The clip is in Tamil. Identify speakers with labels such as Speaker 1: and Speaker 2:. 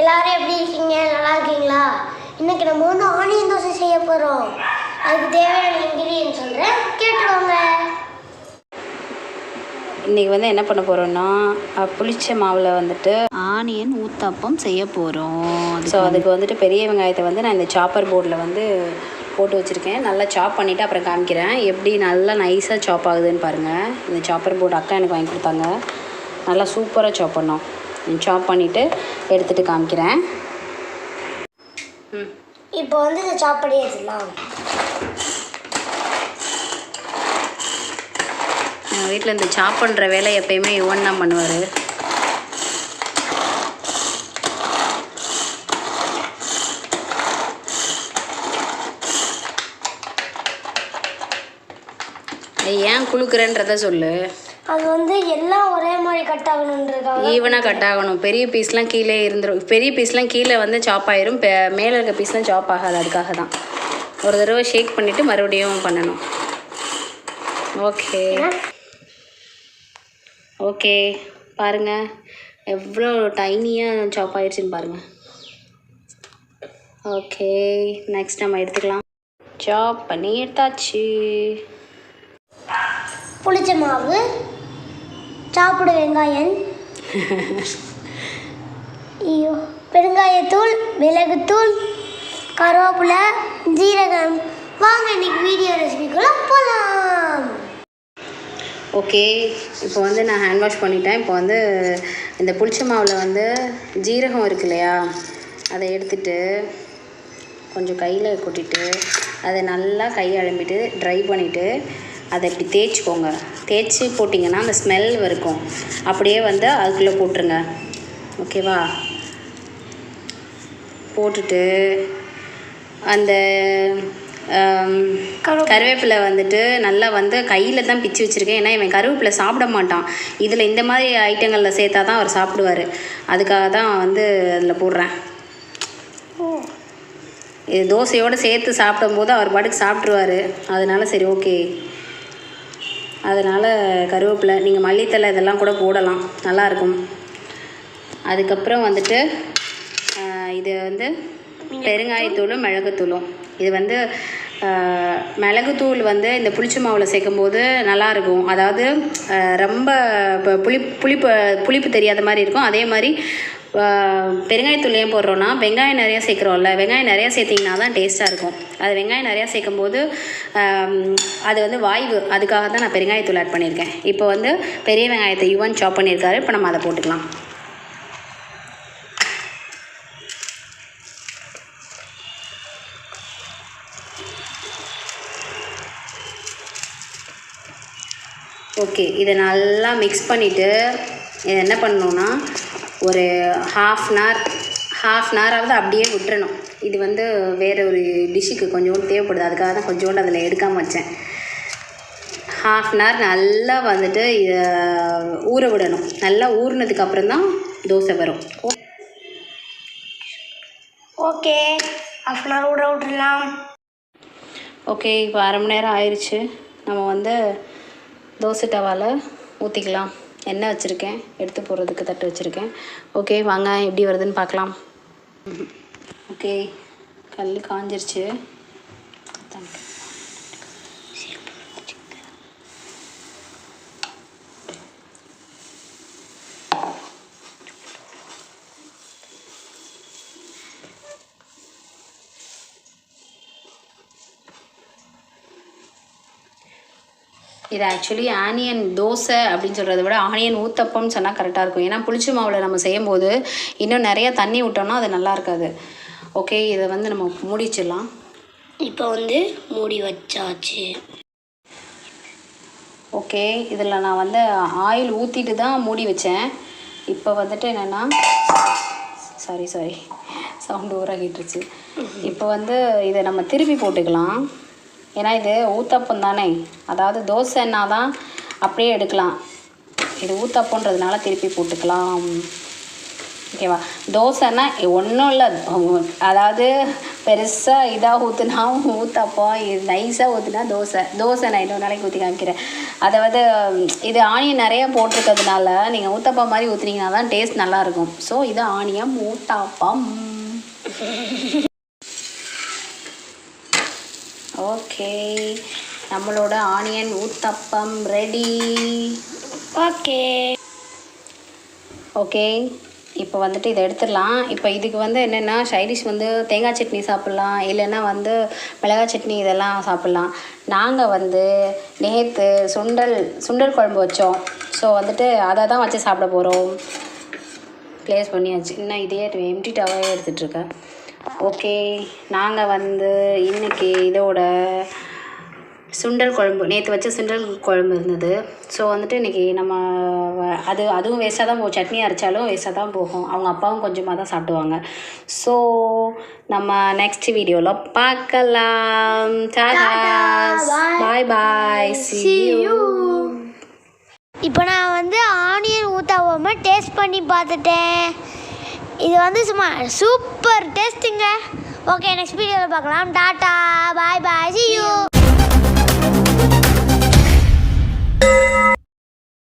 Speaker 1: எல்லாரும் எப்படி இருக்கீங்க நல்லா இருக்கீங்களா இன்னைக்கு நம்ம வந்து ஆனியன் தோசை செய்ய போகிறோம் அதுக்கு தேவையான இன்க்ரீடியன்ட் சொல்கிறேன் கேட்டுருவாங்க
Speaker 2: இன்றைக்கி வந்து என்ன பண்ண போகிறோன்னா புளிச்ச மாவில் வந்துட்டு
Speaker 3: ஆனியன் ஊத்தப்பம் செய்ய போகிறோம்
Speaker 2: ஸோ அதுக்கு வந்துட்டு பெரிய வெங்காயத்தை வந்து நான் இந்த சாப்பர் போர்டில் வந்து போட்டு வச்சுருக்கேன் நல்லா சாப் பண்ணிவிட்டு அப்புறம் காமிக்கிறேன் எப்படி நல்லா நைஸாக சாப் ஆகுதுன்னு பாருங்கள் இந்த சாப்பர் போர்டு அக்கா எனக்கு வாங்கி கொடுத்தாங்க நல்லா சூப்பராக சாப் பண்ணோம் சாப் பண்ணிவிட்டு எடுத்துகிட்டு காமிக்கிறேன்
Speaker 1: இப்போ வந்து இதை சாப் பண்ணி
Speaker 2: எங்கள் வீட்டில் இந்த சாப் பண்ணுற வேலை எப்பயுமே யுவன் தான் பண்ணுவார் ஏன் குளுக்குறேன்றத சொல்லு
Speaker 1: அது வந்து எல்லாம் ஒரே மாதிரி கட் ஆகணுன்றதுக்காக
Speaker 2: ஈவனாக கட் ஆகணும் பெரிய பீஸ்லாம் கீழே இருந்துடும் பெரிய பீஸ்லாம் கீழே வந்து சாப் ஆயிரும் மேலே இருக்க பீஸ்லாம் சாப் ஆகாது அதுக்காக தான் ஒரு தடவை ஷேக் பண்ணிவிட்டு மறுபடியும் பண்ணணும் ஓகே ஓகே பாருங்கள் எவ்வளோ டைனியாக சாப் ஆயிடுச்சுன்னு பாருங்கள் ஓகே நெக்ஸ்ட் நம்ம எடுத்துக்கலாம் சாப் பண்ணி எடுத்தாச்சு
Speaker 1: புளிச்ச மாவு சாப்பிடு வெங்காயம் ஐயோ பெருங்காயத்தூள் மிளகுத்தூள் கருவேப்பிலை ஜீரகம் வாங்க இன்னைக்கு வீடியோ ரெசிபிக்குள்ள போகலாம்
Speaker 2: ஓகே இப்போ வந்து நான் ஹேண்ட் வாஷ் பண்ணிட்டேன் இப்போ வந்து இந்த புளிச்ச மாவில் வந்து ஜீரகம் இருக்கு இல்லையா அதை எடுத்துட்டு கொஞ்சம் கையில் கொட்டிட்டு அதை நல்லா கையை அழம்பிட்டு ட்ரை பண்ணிவிட்டு அதை இப்படி தேய்ச்சிக்கோங்க தேய்ச்சி போட்டிங்கன்னா அந்த ஸ்மெல் இருக்கும் அப்படியே வந்து அதுக்குள்ளே போட்டுருங்க ஓகேவா போட்டுட்டு அந்த கருவேப்பிலை வந்துட்டு நல்லா வந்து கையில் தான் பிச்சு வச்சுருக்கேன் ஏன்னா இவன் கருவேப்பிலை சாப்பிட மாட்டான் இதில் இந்த மாதிரி ஐட்டங்களில் சேர்த்தா தான் அவர் சாப்பிடுவார் அதுக்காக தான் வந்து அதில் போடுறேன் இது தோசையோடு சேர்த்து சாப்பிடும்போது அவர் பாட்டுக்கு சாப்பிட்ருவார் அதனால சரி ஓகே அதனால் கருவேப்பிலை நீங்கள் மல்லித்தலை இதெல்லாம் கூட போடலாம் நல்லாயிருக்கும் அதுக்கப்புறம் வந்துட்டு இது வந்து பெருங்காயத்தூளும் மிளகுத்தூளும் இது வந்து மிளகுத்தூள் வந்து இந்த புளிச்ச மாவில் சேர்க்கும்போது நல்லாயிருக்கும் அதாவது ரொம்ப இப்போ புளி புளிப்பு புளிப்பு தெரியாத மாதிரி இருக்கும் அதே மாதிரி பெருங்காயத்தூள் ஏன் போடுறோன்னா வெங்காயம் நிறையா சேர்க்குறோம்ல வெங்காயம் நிறையா சேர்த்திங்கன்னா தான் டேஸ்ட்டாக இருக்கும் அது வெங்காயம் நிறையா சேர்க்கும்போது அது வந்து வாய்வு அதுக்காக தான் நான் பெருங்காயத்தூள் ஆட் பண்ணியிருக்கேன் இப்போ வந்து பெரிய வெங்காயத்தை யுவன் சாப் பண்ணியிருக்காரு இப்போ நம்ம அதை போட்டுக்கலாம் ஓகே இதை நல்லா மிக்ஸ் பண்ணிவிட்டு இதை என்ன பண்ணணுன்னா ஒரு half an hour half an ஹவராவது அப்படியே விட்டுறணும் இது வந்து வேறு ஒரு டிஷ்ஷுக்கு கொஞ்சோண்டு தேவைப்படுது அதுக்காக தான் கொஞ்சோண்டு அதில் எடுக்காமல் வச்சேன் ஹாஃப் அன் ஹவர் நல்லா வந்துட்டு இதை ஊற விடணும் நல்லா ஊறினதுக்கப்புறம் தான் தோசை வரும்
Speaker 1: ஓகே ஹாஃப் அன் ஹவர் ஊற விட்டுடலாம்
Speaker 2: ஓகே இப்போ அரை மணி நேரம் ஆயிடுச்சு நம்ம வந்து தோசை டவாவில் ஊற்றிக்கலாம் எண்ணெய் வச்சுருக்கேன் எடுத்து போடுறதுக்கு தட்டு வச்சுருக்கேன் ஓகே வாங்க எப்படி வருதுன்னு பார்க்கலாம் ஓகே கல் காஞ்சிருச்சு தேங்க்யூ இது ஆக்சுவலி ஆனியன் தோசை அப்படின்னு சொல்கிறத விட ஆனியன் ஊத்தப்பம்னு சொன்னால் கரெக்டாக இருக்கும் ஏன்னா புளிச்சு மாவில் நம்ம செய்யும்போது இன்னும் நிறையா தண்ணி விட்டோம்னா அது நல்லா இருக்காது ஓகே இதை வந்து நம்ம மூடிச்சிடலாம்
Speaker 1: இப்போ வந்து மூடி வச்சாச்சு
Speaker 2: ஓகே இதில் நான் வந்து ஆயில் ஊற்றிட்டு தான் மூடி வச்சேன் இப்போ வந்துட்டு என்னென்னா சாரி சாரி சவுண்டு ஊராகிட்டுருச்சு இப்போ வந்து இதை நம்ம திருப்பி போட்டுக்கலாம் ஏன்னா இது ஊத்தப்பம் தானே அதாவது தோசைன்னா தான் அப்படியே எடுக்கலாம் இது ஊத்தப்பன்றதுனால திருப்பி போட்டுக்கலாம் ஓகேவா தோசைன்னா ஒன்றும் இல்லை அதாவது பெருசாக இதாக ஊற்றுனா ஊற்றப்போம் இது நைஸாக ஊற்றுனா தோசை தோசை நான் இன்னொரு நாளைக்கு ஊற்றி காமிக்கிறேன் அதாவது இது ஆனியன் நிறைய போட்டிருக்கிறதுனால நீங்கள் ஊத்தப்பம் மாதிரி ஊற்றுனீங்கன்னா தான் டேஸ்ட் நல்லாயிருக்கும் ஸோ இது ஆனியம் ஊத்தாப்பம் ஓகே நம்மளோட onion uttapam ready okay okay இப்போ வந்துட்டு இதை எடுத்துடலாம் இப்போ இதுக்கு வந்து என்னென்னா சைடிஷ் வந்து தேங்காய் சட்னி சாப்பிட்லாம் இல்லைன்னா வந்து மிளகாய் சட்னி இதெல்லாம் சாப்பிட்லாம் நாங்கள் வந்து நேற்று சுண்டல் சுண்டல் குழம்பு வச்சோம் ஸோ வந்துட்டு அதை தான் வச்சு சாப்பிட போகிறோம் ப்ளேஸ் பண்ணியாச்சு இன்னும் இதே எம்டி எடுத்துகிட்டு எடுத்துகிட்ருக்கேன் ஓகே நாங்கள் வந்து இன்றைக்கி இதோட சுண்டல் குழம்பு நேற்று வச்ச சுண்டல் குழம்பு இருந்தது ஸோ வந்துட்டு இன்றைக்கி நம்ம அது அதுவும் வேஸ்ட்டாக தான் போகும் சட்னி அரைச்சாலும் வேஸ்ட்டாக தான் போகும் அவங்க அப்பாவும் கொஞ்சமாக தான் சாப்பிடுவாங்க ஸோ நம்ம நெக்ஸ்ட் வீடியோவில் பார்க்கலாம் பாய் பாய் சி
Speaker 1: இப்போ நான் வந்து ஆனியன் ஊற்றாவாமல் டேஸ்ட் பண்ணி பார்த்துட்டேன் இது வந்து சும்மா சூப்பர் டேஸ்ட்டுங்க ஓகே நெக்ஸ்ட் வீடியோவில் பார்க்கலாம் tata bye bye see you